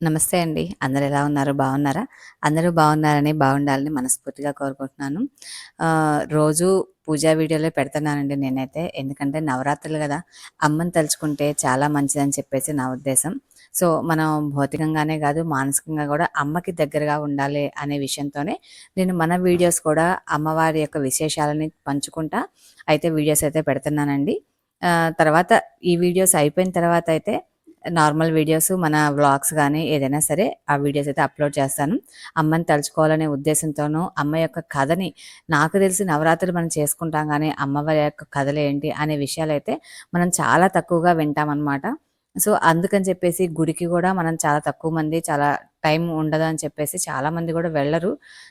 నమస్తే అండి. అందరు ఎలా ఉన్నారు? బాగున్నారా? అందరూ బాగున్నారని, బాగుండాలని మనస్ఫూర్తిగా కోరుకుంటున్నాను. రోజు పూజా వీడియోలే పెడుతున్నానండి నేనైతే. ఎందుకంటే నవరాత్రులు కదా అమ్మని తలుచుకుంటే చాలా మంచిదని చెప్పేసి నా ఉద్దేశం. సో, మనం భౌతికంగానే కాదు మానసికంగా కూడా అమ్మకి దగ్గరగా ఉండాలి అనే విషయంతోనే నేను మన వీడియోస్ కూడా అమ్మవారి యొక్క విశేషాలని పంచుకుంటా అయితే వీడియోస్ అయితే పెడుతున్నానండి. తర్వాత ఈ వీడియోస్ అయిపోయిన తర్వాత అయితే నార్మల్ వీడియోస్ మన వ్లాగ్స్ కానీ ఏదైనా సరే ఆ వీడియోస్ అయితే అప్లోడ్ చేస్తాను. అమ్మని తలుచుకోవాలనే ఉద్దేశంతోనూ అమ్మ యొక్క కథని నాకు తెలిసి నవరాత్రులు మనం చేసుకుంటాం కానీ అమ్మవారి యొక్క కథలు ఏంటి అనే విషయాలు అయితే మనం చాలా తక్కువగా వింటామన్నమాట. సో అందుకని చెప్పేసి గుడికి కూడా మనం చాలా తక్కువ మంది చాలా టైం ఉండదు అని చెప్పేసి చాలామంది కూడా వెళ్ళరు.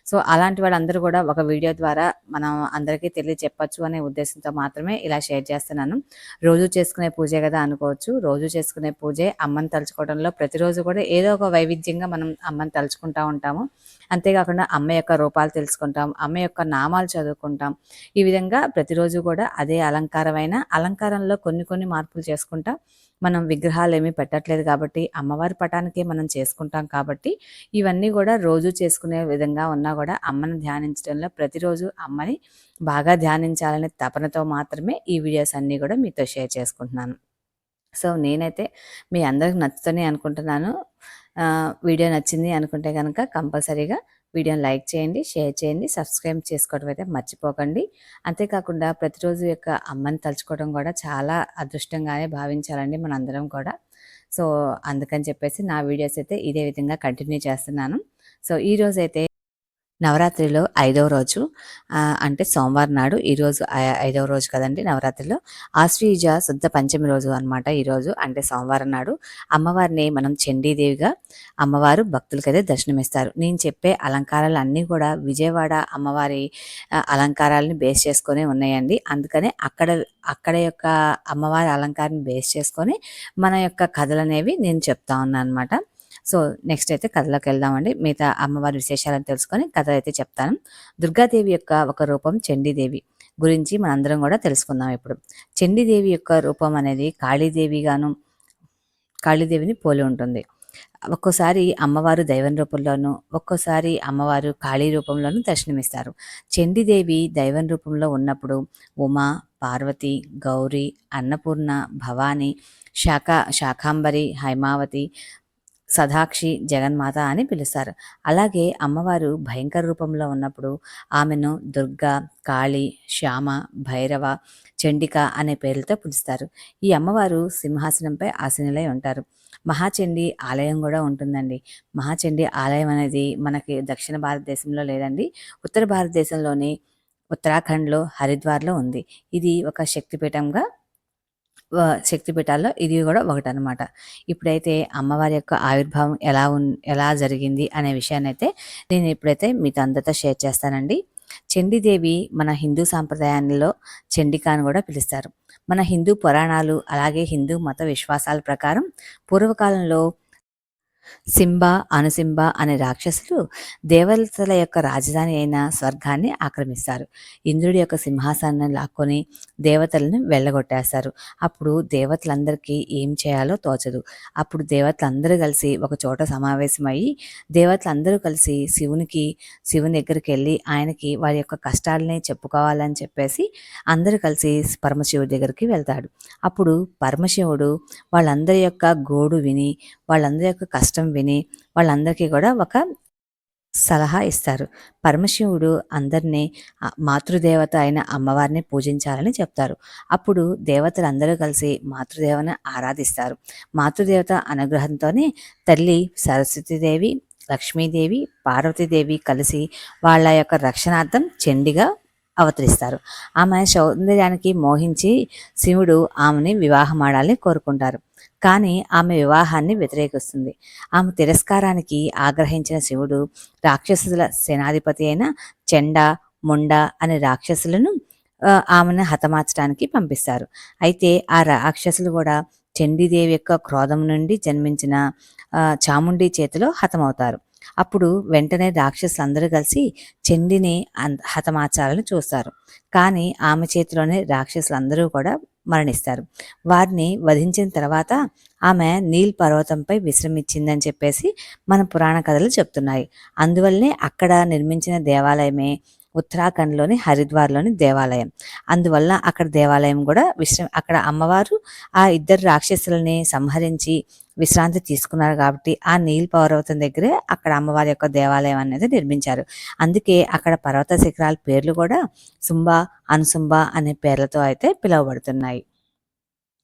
సో అలాంటి వాళ్ళందరూ కూడా ఒక వీడియో ద్వారా మనం అందరికీ తెలియచెప్పచ్చు అనే ఉద్దేశంతో మాత్రమే ఇలా షేర్ చేస్తున్నాను. రోజు చేసుకునే పూజే కదా అనుకోవచ్చు. రోజు చేసుకునే పూజే అమ్మని తలుచుకోవడంలో ప్రతిరోజు కూడా ఏదో ఒక వైవిధ్యంగా మనం అమ్మని తలుచుకుంటూ ఉంటాము. అంతేకాకుండా అమ్మ యొక్క రూపాలు తెలుసుకుంటాం అమ్మ యొక్క నామాలు చదువుకుంటాం. ఈ విధంగా ప్రతిరోజు కూడా అదే అలంకారమైన అలంకారంలో కొన్ని కొన్ని మార్పులు చేసుకుంటా మనం విగ్రహాలు ఏమీ పెట్టట్లేదు కాబట్టి అమ్మవారి పటానికే మనం చేసుకుంటాం కాబట్టి ఇవన్నీ కూడా రోజు చేసుకునే విధంగా ఉన్నా కూడా అమ్మని ధ్యానించడంలో ప్రతిరోజు అమ్మని బాగా ధ్యానించాలనే తపనతో మాత్రమే ఈ వీడియోస్ అన్నీ కూడా మీతో షేర్ చేసుకుంటున్నాను. సో నేనైతే మీ అందరికి నచ్చుతూనే అనుకుంటున్నాను. వీడియో నచ్చింది అనుకుంటే కనుక కంపల్సరీగా వీడియోని లైక్ చేయండి షేర్ చేయండి సబ్స్క్రైబ్ చేసుకోవడం అయితే మర్చిపోకండి. అంతేకాకుండా ప్రతిరోజు యొక్క అమ్మని తలుచుకోవడం కూడా చాలా అదృష్టంగానే భావించాలండి మనందరం కూడా. సో అందుకని చెప్పేసి నా వీడియోస్ అయితే ఇదే విధంగా కంటిన్యూ చేస్తున్నాను. సో ఈరోజైతే నవరాత్రిలో ఐదవ రోజు అంటే సోమవారం నాడు ఈరోజు ఐదవ రోజు కదండి నవరాత్రిలో. ఆశ్వీజ శుద్ధ పంచమి రోజు అనమాట ఈరోజు అంటే సోమవారం నాడు. అమ్మవారిని మనం చండీదేవిగా అమ్మవారు భక్తులకైతే దర్శనమిస్తారు. నేను చెప్పే అలంకారాలు అన్నీ కూడా విజయవాడ అమ్మవారి అలంకారాలని బేస్ చేసుకొని ఉన్నాయండి. అందుకనే అక్కడ అక్కడ యొక్క అమ్మవారి అలంకారాన్ని బేస్ చేసుకొని మన యొక్క కథలు అనేవి నేను చెప్తా ఉన్నాను అనమాట సో నెక్స్ట్ అయితే కథలోకి వెళ్దామండి. మిగతా అమ్మవారి విశేషాలను తెలుసుకొని కథ అయితే చెప్తాను. దుర్గాదేవి యొక్క ఒక రూపం చండీదేవి గురించి మనందరం కూడా తెలుసుకుందాం ఇప్పుడు. చండీదేవి యొక్క రూపం అనేది కాళీదేవిగాను కాళీదేవిని పోలి ఉంటుంది. ఒక్కోసారి అమ్మవారు దైవం రూపంలోనూ ఒక్కోసారి అమ్మవారు కాళీ రూపంలోనూ దర్శనమిస్తారు. చండీదేవి దైవం రూపంలో ఉన్నప్పుడు ఉమా పార్వతి గౌరీ అన్నపూర్ణ భవాని శాఖ శాకాంబరి హైమావతి సదాక్షి జగన్మాత అని పిలుస్తారు. అలాగే అమ్మవారు భయంకర రూపంలో ఉన్నప్పుడు ఆమెను దుర్గా కాళి శ్యామ భైరవ చండిక అనే పేర్లతో పిలుస్తారు. ఈ అమ్మవారు సింహాసనంపై ఆసీనులై ఉంటారు. మహాచండి ఆలయం కూడా ఉంటుందండి. మహాచండి ఆలయం అనేది మనకి దక్షిణ భారతదేశంలో లేదండి. ఉత్తర భారతదేశంలోని ఉత్తరాఖండ్లో హరిద్వార్లో ఉంది. ఇది ఒక శక్తిపీఠంగా శక్తిపీఠాల్లో ఇది కూడా ఒకటి అనమాట ఇప్పుడైతే అమ్మవారి యొక్క ఆవిర్భావం ఎలా ఉన్ ఎలా జరిగింది అనే విషయాన్ని అయితే నేను ఇప్పుడైతే మీతో అందరితో షేర్ చేస్తానండి. చండీదేవి మన హిందూ సాంప్రదాయాల్లో చండికా అని కూడా పిలుస్తారు. మన హిందూ పురాణాలు అలాగే హిందూ మత విశ్వాసాల ప్రకారం పూర్వకాలంలో సింబ అనుసింబ అనే రాక్షసులు దేవతల యొక్క రాజధాని అయిన స్వర్గాన్ని ఆక్రమిస్తారు. ఇంద్రుడి యొక్క సింహాసనాన్ని లాక్కొని దేవతలను వెళ్ళగొట్టేస్తారు. అప్పుడు దేవతలందరికీ ఏం చేయాలో తోచదు. అప్పుడు దేవతలందరూ కలిసి ఒక చోట సమావేశమయ్యి దేవతలందరూ కలిసి శివునికి శివుని దగ్గరికి వెళ్ళి ఆయనకి వారి యొక్క కష్టాలని చెప్పుకోవాలని చెప్పేసి అందరూ కలిసి పరమశివుడి దగ్గరికి వెళ్తాడు. అప్పుడు పరమశివుడు వాళ్ళందరి యొక్క గోడు విని వాళ్ళందరి యొక్క కష్ట విని వాళ్ళందరికీ కూడా ఒక సలహా ఇస్తారు. పరమశివుడు అందరినీ మాతృదేవత అయిన అమ్మవారిని పూజించాలని చెప్తారు. అప్పుడు దేవతలు అందరూ కలిసి మాతృదేవను ఆరాధిస్తారు. మాతృదేవత అనుగ్రహంతోనే తల్లి సరస్వతీదేవి లక్ష్మీదేవి పార్వతీదేవి కలిసి వాళ్ళ యొక్క రక్షణార్థం చెండిగా అవతరిస్తారు. ఆమె సౌందర్యానికి మోహించి శివుడు ఆమెని వివాహమాడాలని కోరుకుంటారు. కానీ ఆమె వివాహాన్ని వ్యతిరేకిస్తుంది. ఆమె తిరస్కారానికి ఆగ్రహించిన శివుడు రాక్షసుల సేనాధిపతి అయిన చెండ ముండ అనే రాక్షసులను ఆమెను హతమార్చడానికి పంపిస్తారు. అయితే ఆ రాక్షసులు కూడా చండీదేవి యొక్క క్రోధం నుండి జన్మించిన చాముండి చేతిలో హతమవుతారు. అప్పుడు వెంటనే రాక్షసులందరూ కలిసి చండిని హతమార్చాలని చూస్తారు. కానీ ఆమె చేతిలోనే రాక్షసులందరూ కూడా మరణిస్తారు. వారిని వధించిన తర్వాత ఆమె నీల్ పర్వతంపై విశ్రమించిందని చెప్పేసి మన పురాణ కథలు చెప్తున్నాయి. అందువల్లనే అక్కడ నిర్మించిన దేవాలయమే ఉత్తరాఖండ్లోని హరిద్వార్లోని దేవాలయం. అందువల్ల అక్కడ దేవాలయం కూడా విశ్ర అక్కడ అమ్మవారు ఆ ఇద్దరు రాక్షసులని సంహరించి విశ్రాంతి తీసుకున్నారు కాబట్టి ఆ నీల్ పర్వతం దగ్గరే అక్కడ అమ్మవారి యొక్క దేవాలయం అనేది నిర్మించారు. అందుకే అక్కడ పర్వత శిఖరాల పేర్లు కూడా సుంబ అనుసుంబ అనే పేర్లతో అయితే పిలువబడుతున్నాయి.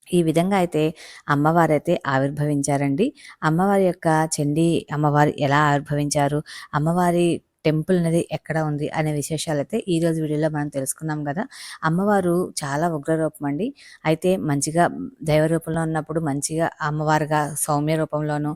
ఈ విధంగా అయితే అమ్మవారు అయితే ఆవిర్భవించారండి. అమ్మవారి యొక్క చండీ అమ్మవారు ఎలా ఆవిర్భవించారు? అమ్మవారి టెంపుల్ అనేది ఎక్కడ ఉంది అనే విశేషాలు అయితే ఈరోజు వీడియోలో మనం తెలుసుకున్నాం కదా. అమ్మవారు చాలా ఉగ్రరూపం అండి. అయితే మంచిగా దైవ రూపంలో ఉన్నప్పుడు మంచిగా అమ్మవారుగా సౌమ్య రూపంలోనూ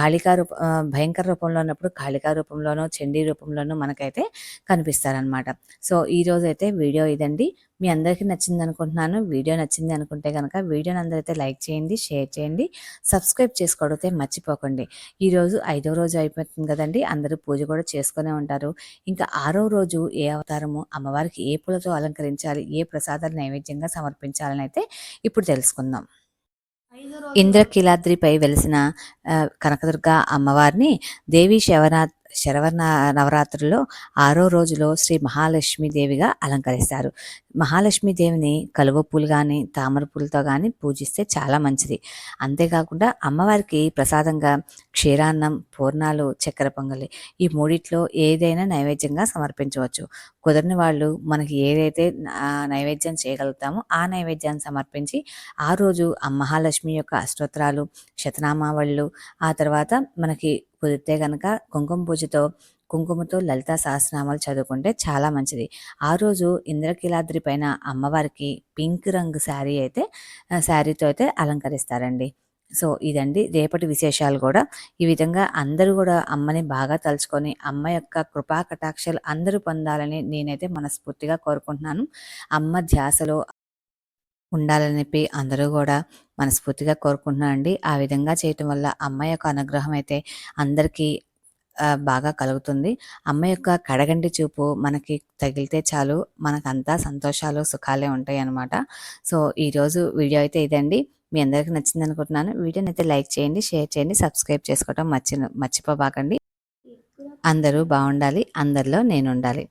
కాళికా రూప భయంకర రూపంలో ఉన్నప్పుడు కాళికా రూపంలోనూ చండీ రూపంలోనూ మనకైతే కనిపిస్తారనమాట సో ఈరోజు అయితే వీడియో ఇదండి. మీ అందరికీ నచ్చింది అనుకుంటున్నాను వీడియో నచ్చింది అనుకుంటే కనుక వీడియోని అందరైతే లైక్ చేయండి షేర్ చేయండి సబ్స్క్రైబ్ చేసుకోవడితే మర్చిపోకండి. ఈరోజు ఐదో రోజు అయిపోతుంది కదండి. అందరూ పూజ కూడా చేసుకునే ఉంటారు. ఇంకా ఆరో రోజు ఏ అవతారము అమ్మవారికి ఏ పూలతో అలంకరించాలి ఏ ప్రసాదాలు నైవేద్యంగా సమర్పించాలని అయితే ఇప్పుడు తెలుసుకుందాం. ఇంద్రకీలాద్రిపై వెలిసిన కనకదుర్గ అమ్మవారిని దేవి శవనాథ్ శరవణ నవరాత్రుల్లో ఆరో రోజులో శ్రీ మహాలక్ష్మీదేవిగా అలంకరిస్తారు. మహాలక్ష్మీదేవిని కలువ పూలు కానీ తామర పూలతో కానీ పూజిస్తే చాలా మంచిది. అంతేకాకుండా అమ్మవారికి ప్రసాదంగా క్షీరాన్నం పూర్ణాలు చక్కెర పొంగలి ఈ మూడిట్లో ఏదైనా నైవేద్యంగా సమర్పించవచ్చు. కుదరని వాళ్ళు మనకి ఏదైతే నైవేద్యం చేయగలుగుతామో ఆ నైవేద్యాన్ని సమర్పించి ఆ రోజు ఆ మహాలక్ష్మి యొక్క అష్టోత్తరాలు శతనామావళ్ళు ఆ తర్వాత మనకి కుదిరితే కనుక కుంకుమ పూజతో కుంకుమతో లలిత సహస్రనామాలు చదువుకుంటే చాలా మంచిది. ఆ రోజు ఇంద్రకీలాద్రి పైన అమ్మవారికి పింక్ రంగు శారీ అయితే శారీతో అయితే అలంకరిస్తారండి. సో ఇదండి రేపటి విశేషాలు కూడా. ఈ విధంగా అందరూ కూడా అమ్మని బాగా తలుచుకొని అమ్మ యొక్క కృపా కటాక్షలు అందరూ పొందాలని నేనైతే మనస్ఫూర్తిగా కోరుకుంటున్నాను. అమ్మ ధ్యాసలో ఉండాలని చెప్పి అందరూ కూడా మనస్ఫూర్తిగా కోరుకుంటున్నానండి. ఆ విధంగా చేయటం వల్ల అమ్మ యొక్క అనుగ్రహం అయితే అందరికీ బాగా కలుగుతుంది. అమ్మ యొక్క కడగండి చూపు మనకి తగిలితే చాలు మనకంతా సంతోషాలు సుఖాలే ఉంటాయి అన్నమాట సో ఈరోజు వీడియో అయితే ఇదండి. మీ అందరికీ నచ్చింది అనుకుంటున్నాను వీడియోని అయితే లైక్ చేయండి షేర్ చేయండి సబ్స్క్రైబ్ చేసుకోవడం మర్చి మర్చిపోబాకండి. అందరూ బాగుండాలి అందరిలో నేను ఉండాలి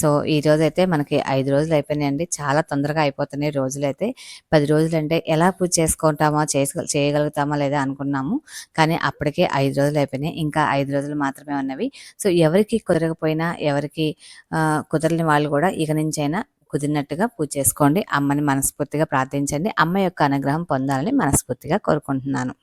సో ఈ రోజైతే మనకి ఐదు రోజులు అయిపోయినాయండి. చాలా తొందరగా అయిపోతున్నాయి రోజులు అయితే పది రోజులు అంటే ఎలా పూజ చేసుకుంటామో చేసు చేయగలుగుతామా లేదా అనుకున్నాము. కానీ అప్పటికే ఐదు రోజులు అయిపోయినాయి. ఇంకా ఐదు రోజులు మాత్రమే ఉన్నవి. సో ఎవరికి కుదరకపోయినా ఎవరికి కుదరని వాళ్ళు కూడా ఇక నుంచైనా కుదిరినట్టుగా పూజ చేసుకోండి. అమ్మని మనస్ఫూర్తిగా ప్రార్థించండి. అమ్మ యొక్క అనుగ్రహం పొందాలని మనస్ఫూర్తిగా కోరుకుంటున్నాను.